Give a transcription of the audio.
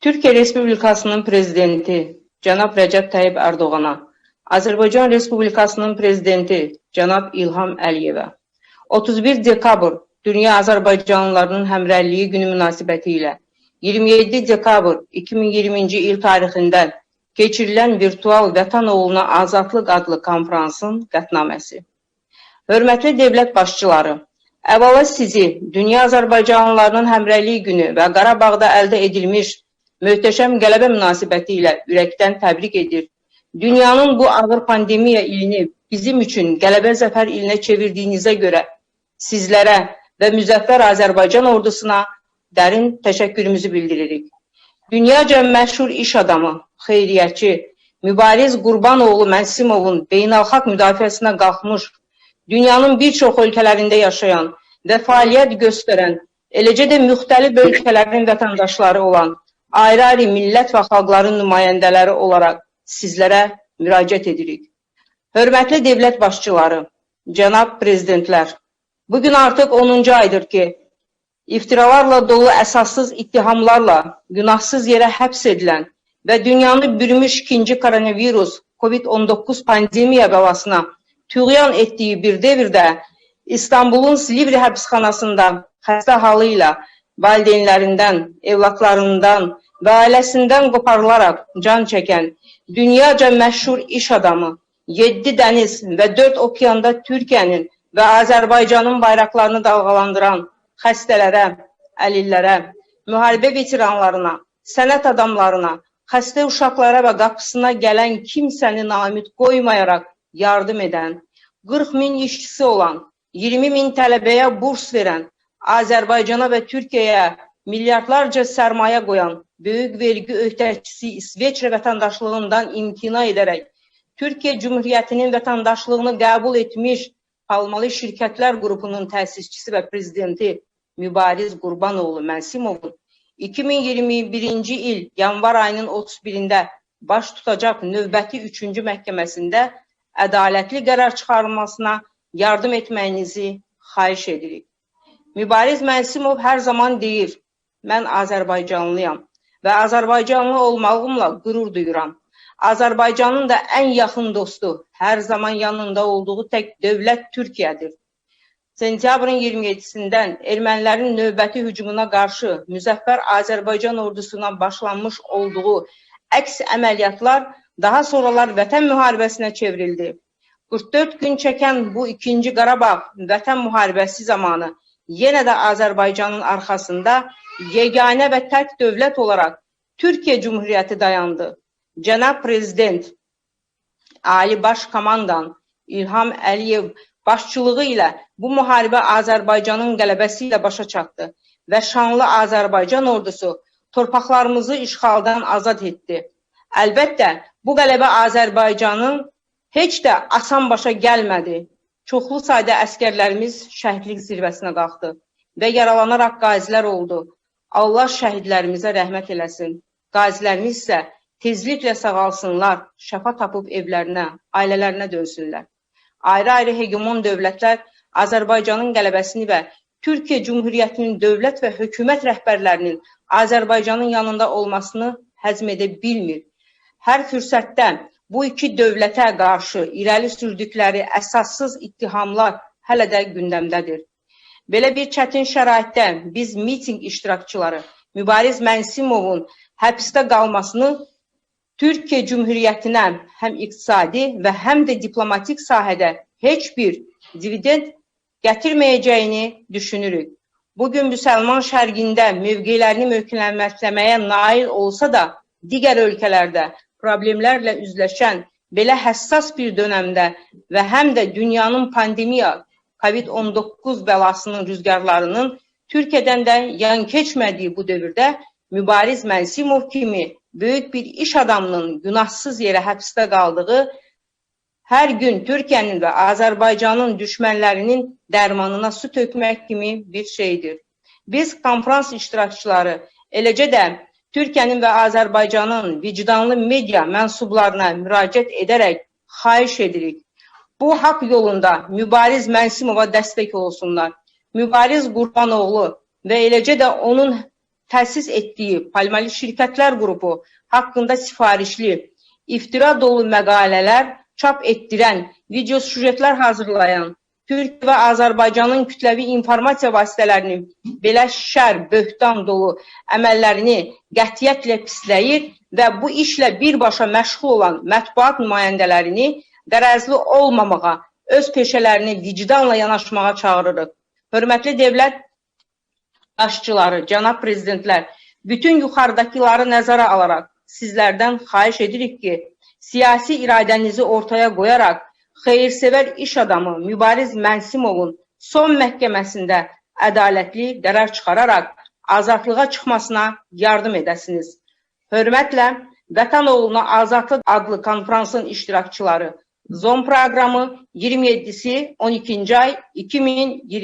Türkiye Respublikasının Prezidenti Cənab Rəcəb Tayyib Ərdoğana, Azərbaycan Respublikasının Prezidenti Cənab İlham Əliyevə 31 dekabr Dünya Azərbaycanlılarının Həmrəyliyi Günü münasibəti ilə 27 dekabr 2020-ci il tarixindən keçirilən virtual Vətən oğluna Azadlıq adlı konferansın qətnaməsi. Hörmətli dövlət başçıları, əvvəla sizi Dünya Azərbaycanlılarının Həmrəyliyi Günü və Qarabağda əldə edilmiş möhtəşəm qələbə münasibəti ilə ürəkdən təbrik edir. Dünyanın bu ağır pandemiya ilini bizim üçün qələbə zəfər ilinə çevirdiyinizə görə sizlərə və müzəffər Azərbaycan ordusuna dərin təşəkkürümüzü bildiririk. Dünyaca məşhur iş adamı, xeyriyyətçi, mübariz Qurbanoğlu Mənsimovun beynəlxalq müdafiəsinə qalxmış, dünyanın bir çox ölkələrində yaşayan və fəaliyyət göstərən, eləcə də müxtəlif ölkələrin vətəndaşları olan ayrı-ayrı millət və xalqların nümayəndələri olaraq sizlərə müraciət edirik. Hörmətli dövlət başçıları, cənab prezidentlər, bugün artıq 10-cu aydır ki, iftiralarla dolu əsassız ittihamlarla günahsız yerə həbs edilən və dünyanı bürümüş ikinci koronavirus COVID-19 pandemiya bəlasına tüğyan etdiyi bir devirdə İstanbulun Silivri həbsxanasında xəstə halı ilə valideynlərindən, evlatlarından və ailəsindən qoparılaraq can çəkən dünyaca məşhur iş adamı, 7 dəniz və 4 okeanda Türkiyənin və Azərbaycanın bayraqlarını dalğalandıran xəstələrə, əlillərə, müharibə veteranlarına, sənət adamlarına, xəstə uşaqlara və qapısına gələn kimsəni namid qoymayaraq yardım edən, 40 min işçisi olan, 20 min tələbəyə burs verən, Azərbaycana və Türkiyəyə milyardlarca sərmayə qoyan böyük vergi öhdəçisi İsveçrə vətəndaşlığından imtina edərək Türkiyə Cümhuriyyətinin vətəndaşlığını qəbul etmiş Almalı Şirkətlər qrupunun təsisçisi və prezidenti Mübariz Qurbanoğlu Mənsimovun 2021-ci il yanvar ayının 31-də baş tutacaq növbəti 3-cü məhkəməsində ədalətli qərar çıxarılmasına yardım etməyinizi xahiş edirik. Mübariz Mənsimov hər zaman deyir, mən Azərbaycanlıyam və Azərbaycanlı olmağımla qürur duyuram. Azərbaycanın da ən yaxın dostu, hər zaman yanında olduğu tək dövlət Türkiyədir. Sentyabrın 27-sindən ermənilərin növbəti hücumuna qarşı müzəffər Azərbaycan ordusuna başlanmış olduğu əks əməliyyatlar daha sonralar vətən müharibəsinə çevrildi. 44 gün çəkən bu ikinci Qarabağ vətən müharibəsi zamanı yenə də Azərbaycanın arxasında yeganə və tək dövlət olaraq Türkiyə Cumhuriyyəti dayandı. Cənab Prezident, Ali Baş Komandan İlham Əliyev başçılığı ilə bu müharibə Azərbaycanın qələbəsi ilə başa çatdı və şanlı Azərbaycan ordusu torpaqlarımızı işğaldan azad etdi. Əlbəttə, bu qələbə Azərbaycanın heç də asan başa gəlmədi. Çoxlu sayda əskərlərimiz şəhidlik zirvəsinə qalxdı və yaralanaraq qazilər oldu. Allah şəhidlərimizə rəhmət eləsin. Qazilərimiz isə tezliklə sağalsınlar, şəfa tapıb evlərinə, ailələrinə dönsünlər. Ayrı-ayrı hegemon dövlətlər Azərbaycanın qələbəsini və Türkiyə Cumhuriyyətinin dövlət və hökumət rəhbərlərinin Azərbaycanın yanında olmasını həzm edə bilmir. Hər fürsətdə bu iki dövlətə qarşı irəli sürdükləri əsassız ittihamlar hələ də gündəmdədir. Belə bir çətin şəraitdə biz miting iştirakçıları Mübariz Mənsimovun həbsdə qalmasını Türkiyə Cümhuriyyətinə həm iqtisadi və həm də diplomatik sahədə heç bir dividend gətirməyəcəyini düşünürük. Bugün müsəlman şərqində mövqelərini möhkəmlənməyə nail olsa da, digər ölkələrdə problemlərlə üzləşən belə həssas bir dönəmdə və həm də dünyanın pandemiya COVID-19 bəlasının rüzgarlarının Türkiyədən də yan keçmədiyi bu dövrdə Mübariz Mənsimov kimi böyük bir iş adamının günahsız yerə həbsdə qaldığı hər gün Türkiyənin və Azərbaycanın düşmənlərinin dərmanına su tökmək kimi bir şeydir. Biz konferans iştirakçıları, eləcə də Türkiyənin və Azərbaycanın vicdanlı media mənsublarına müraciət edərək xahiş edirik. Bu haqq yolunda Mübariz Mənsimova dəstək olsunlar. Mübariz Qurbanoğlu və eləcə də onun təsis etdiyi Palmali Şirkətlər Qrupu haqqında sifarişli, iftira dolu məqalələr çap etdirən, video süjetlər hazırlayan, Türk və Azərbaycanın kütləvi informasiya vasitələrinin belə şər, böhtan dolu əməllərini qətiyyətlə pisləyir və bu işlə birbaşa məşğul olan mətbuat nümayəndələrini qərəzli olmamağa, öz peşələrini vicdanla yanaşmağa çağırırıq. Hörmətli dövlət başçıları, cənab prezidentlər, bütün yuxarıdakıları nəzərə alaraq sizlərdən xahiş edirik ki, siyasi iradənizi ortaya qoyaraq xeyirsevər iş adamı Mübariz Mənsimovun son məhkəməsində ədalətli qərar çıxararaq azadlığa çıxmasına yardım edəsiniz. Hörmətlə, Vətən oğluna Azadlıq adlı konferansın iştirakçıları Zon proqramı 27-si 12-ci ay 2020-ci